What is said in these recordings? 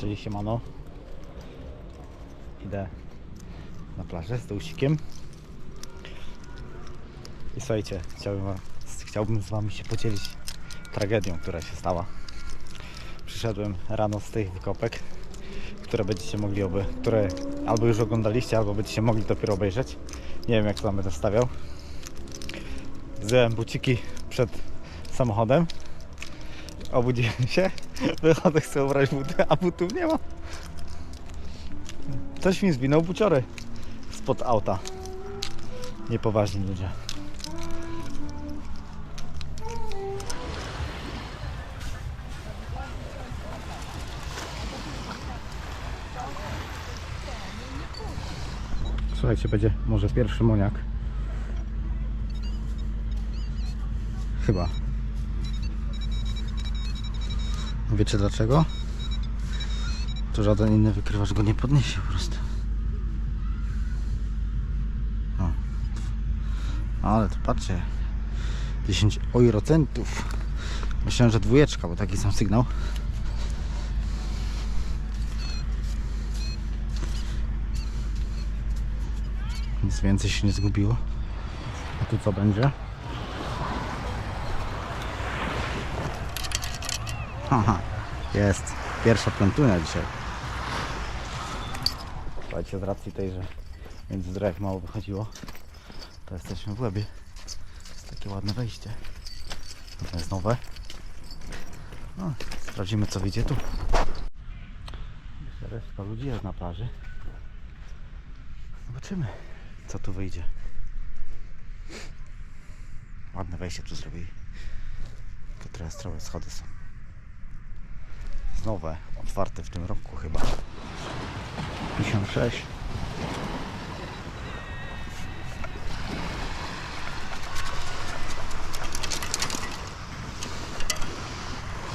Czyli siemano. Idę na plażę z Dusikiem. I słuchajcie, chciałbym, chciałbym z Wami się podzielić tragedią, która się stała. Przyszedłem rano z tych wykopek, które będziecie mogli oby, które albo już oglądaliście, albo będziecie mogli dopiero obejrzeć. Nie wiem jak to będę stawiał. Zdjąłem buciki przed samochodem. Obudziłem się, wychodzę, chcę ubrać buty, a butów nie ma. Ktoś mi zwinął buciory spod auta. Niepoważni ludzie. Słuchajcie, będzie może pierwszy moniak. Chyba. Wiecie dlaczego? To żaden inny wykrywacz go nie podniesie po prostu. O. Ale to patrzcie. 10 eurocentów. Myślałem, że dwójeczka, bo taki sam sygnał. Nic więcej się nie zgubiło. A tu co będzie? Haha, jest. Pierwsza piątuna dzisiaj. Słuchajcie, z racji tej, że między drzew mało wychodziło, to jesteśmy w łebie. Jest takie ładne wejście. To jest nowe. No, sprawdzimy co wyjdzie tu. Resztka ludzi jest na plaży. Zobaczymy co tu wyjdzie. Ładne wejście tu zrobili. Tylko teraz trochę schody są. Nowe, otwarte w tym roku chyba. 56.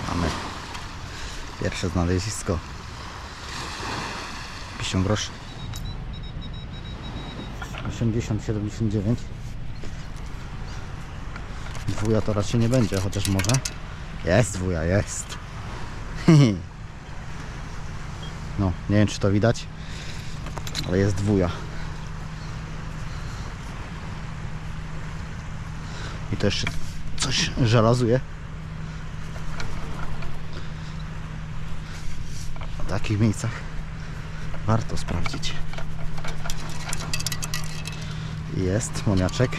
Mamy pierwsze znalezisko. 50 groszy. 80-79. Dwuja to raczej nie będzie, chociaż może. Jest dwuja, jest. No, nie wiem czy to widać, ale jest dwuja. I to jeszcze coś żelazuje. W takich miejscach warto sprawdzić. Jest moniaczek.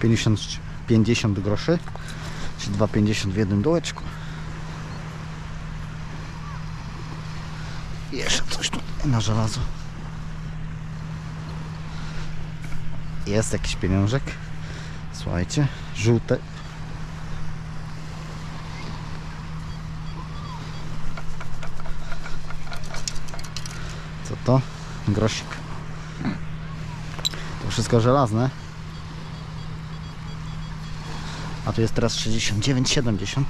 50, 50 groszy, czy 2,50 w jednym dołeczku. Jeszcze coś tu na żelazo. Jest jakiś pieniążek. Słuchajcie, żółte. Co to? Grosik. To wszystko żelazne. A tu jest teraz 69,70.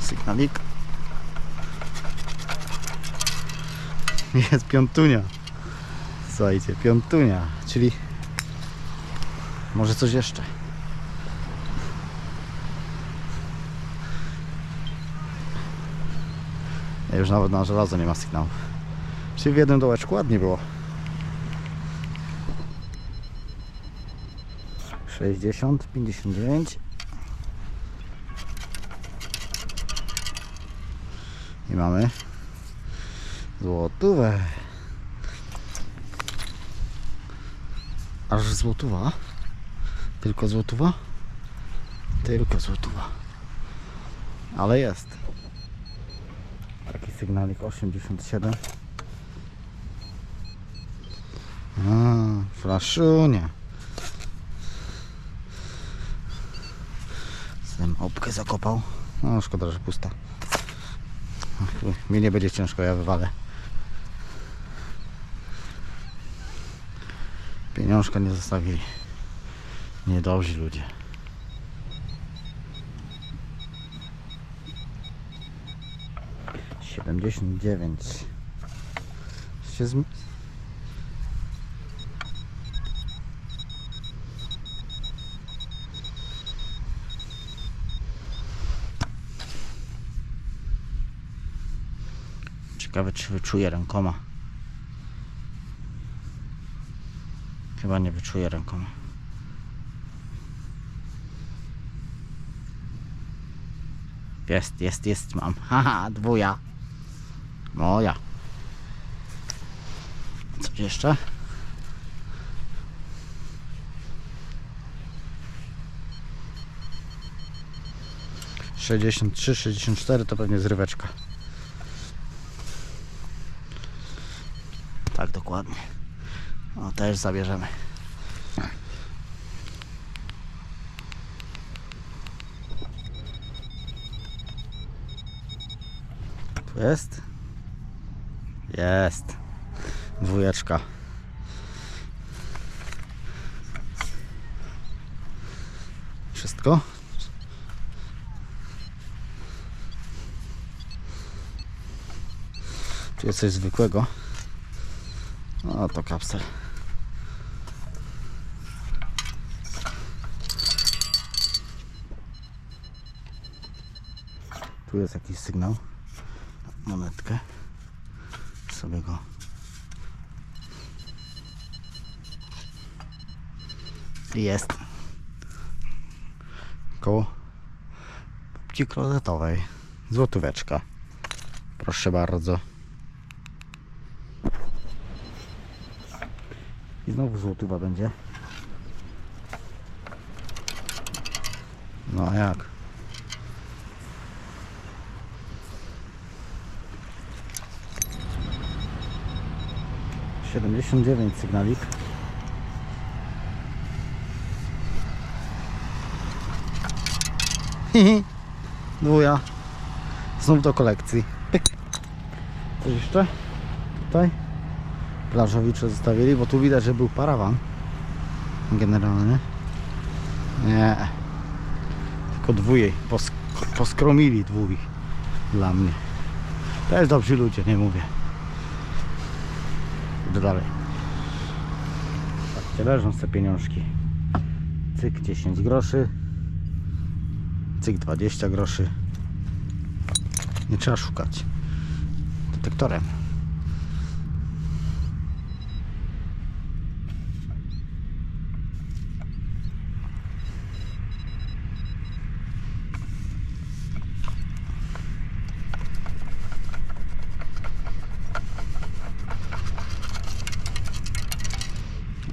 Sygnalik. Jest piątunia. Słuchajcie, piątunia, czyli może coś jeszcze. Ja już nawet na żelazo nie ma sygnału. Czyli w jednym dołeczku ładnie było. 60, 59. I mamy Złotówę. Aż złotówa? Tylko złotówa? Tylko złotówa. Ale jest. Taki sygnalik 87. A, flaszunia. Zem opkę zakopał. No szkoda, że pusta. Mi nie będzie ciężko, ja wywalę. Pieniążka nie zostawili. Niedobrzy ludzie. Siedemdziesiąt dziewięć. Się zmi... Ciekawe czy wyczuje rękoma. Chyba nie wyczuje rękoma. Jest, jest, jest, mam. Haha, dwuja. Moja. Coś jeszcze? Sześćdziesiąt trzy, sześćdziesiąt cztery to pewnie zryweczka. Tak dokładnie. O, też zabierzemy. Tu jest? Jest. Dwójeczka. Wszystko? Tu jest coś zwykłego. O, to kapsel. Tu jest jakiś sygnał. Monetkę. Sobie go. Jest. Koło babci klozetowej. Złotóweczka. Proszę bardzo. I znowu złotówa będzie. No a jak? Siedemdziesiąt dziewięć sygnalik. Hihi. Dwuja. Znów do kolekcji. Pyk. Coś jeszcze? Tutaj? plażowicze zostawili, bo tu widać, że był parawan generalny. Nie. Tylko dwójej. Posk poskromili dwój dla mnie. Też dobrzy ludzie, nie mówię. Idę dalej. Patrzcie, leżą te pieniążki. Cyk 10 groszy. Cyk 20 groszy. Nie trzeba szukać. Detektorem.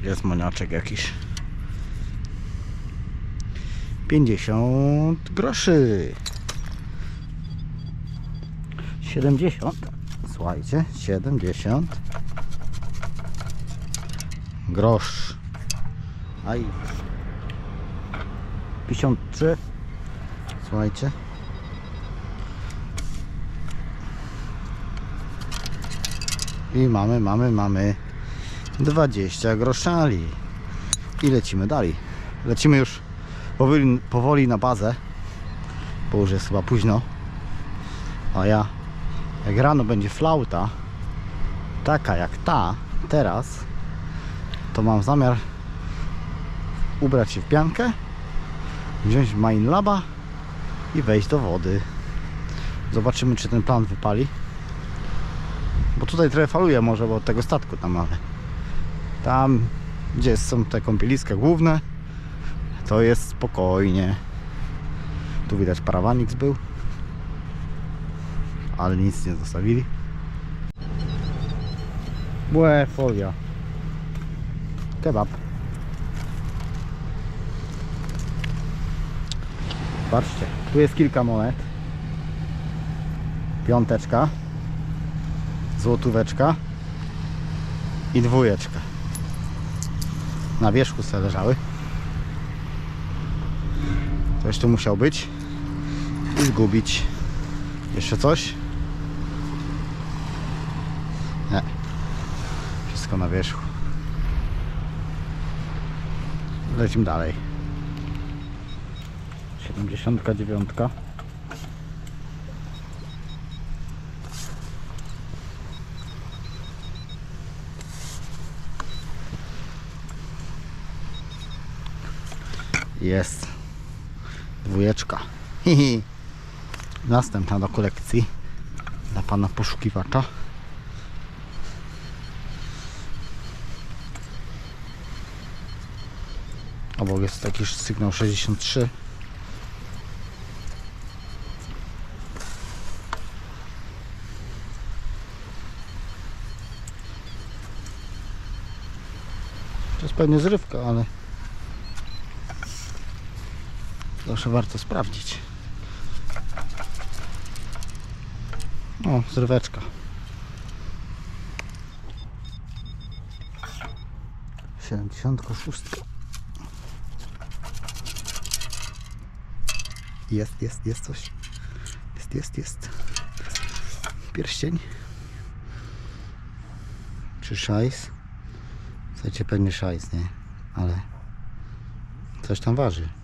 Jest moniaczek jakiś. 50 groszy. 70. Słuchajcie, 70. Grosz. Aj. 53. Słuchajcie. I mamy, mamy, mamy 20 groszali. I lecimy dalej. Lecimy już powoli, powoli na bazę, bo już jest chyba późno. A ja, jak rano będzie flauta, taka jak ta, teraz, to mam zamiar ubrać się w piankę, wziąć Mine Laba i wejść do wody. Zobaczymy, czy ten plan wypali. Bo tutaj trochę faluje może, bo od tego statku tam mamy. Tam, gdzie są te kąpieliska główne, to jest spokojnie. Tu widać parawanix był, ale nic nie zostawili. Błe, folia. Kebab. Patrzcie, tu jest kilka monet. Piąteczka, złotóweczka i dwójeczka na wierzchu sobie leżały. Coś tu musiał być i zgubić. Jeszcze coś? Nie. Wszystko na wierzchu. Lecimy dalej. 79. Jest. Dwójeczka. Następna do kolekcji dla pana poszukiwacza. Obok jest taki sygnał 63. To jest pewnie zrywka, ale zawsze warto sprawdzić. O, zryweczka. 76. Jest, jest, jest coś. Jest, jest, jest. Pierścień. Czy szajs? Słuchajcie, pewnie szajs, nie? Ale coś tam waży.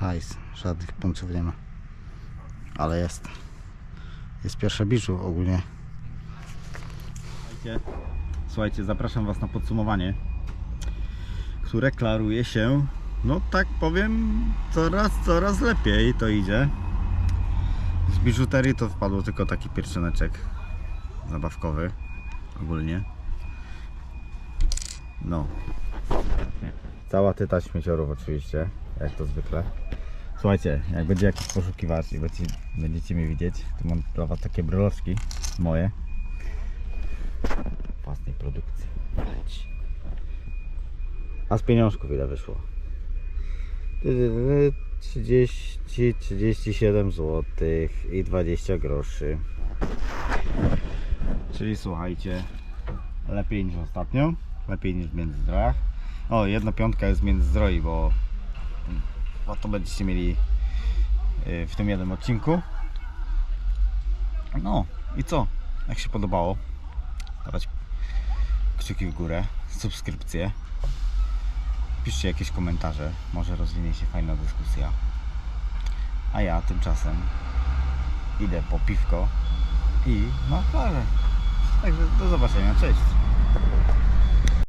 Szajs. Żadnych punców nie ma. Ale jest. Jest pierwsze biczu ogólnie. Słuchajcie, słuchajcie, zapraszam Was na podsumowanie, które klaruje się, no tak powiem, coraz, coraz lepiej to idzie. Z biżuterii to wpadło tylko taki pierścioneczek zabawkowy ogólnie. No. Cała tyta śmieciorów oczywiście, jak to zwykle. Słuchajcie, jak będzie jakiś poszukiwacz i będziecie, będziecie mnie widzieć, to mam dla Was takie bryloczki moje własnej produkcji. A z pieniążków ile wyszło? 30, 37 zł i 20 groszy. Czyli słuchajcie, lepiej niż ostatnio, lepiej niż w Międzyzdrojach. O, jedna piątka jest w Międzyzdroi, bo, bo to będziecie mieli y, w tym jednym odcinku. No i co? Jak się podobało? dawać kciuki w górę, subskrypcje. Piszcie jakieś komentarze, może rozwinie się fajna dyskusja. A ja tymczasem idę po piwko i na plażę. Także do zobaczenia, cześć.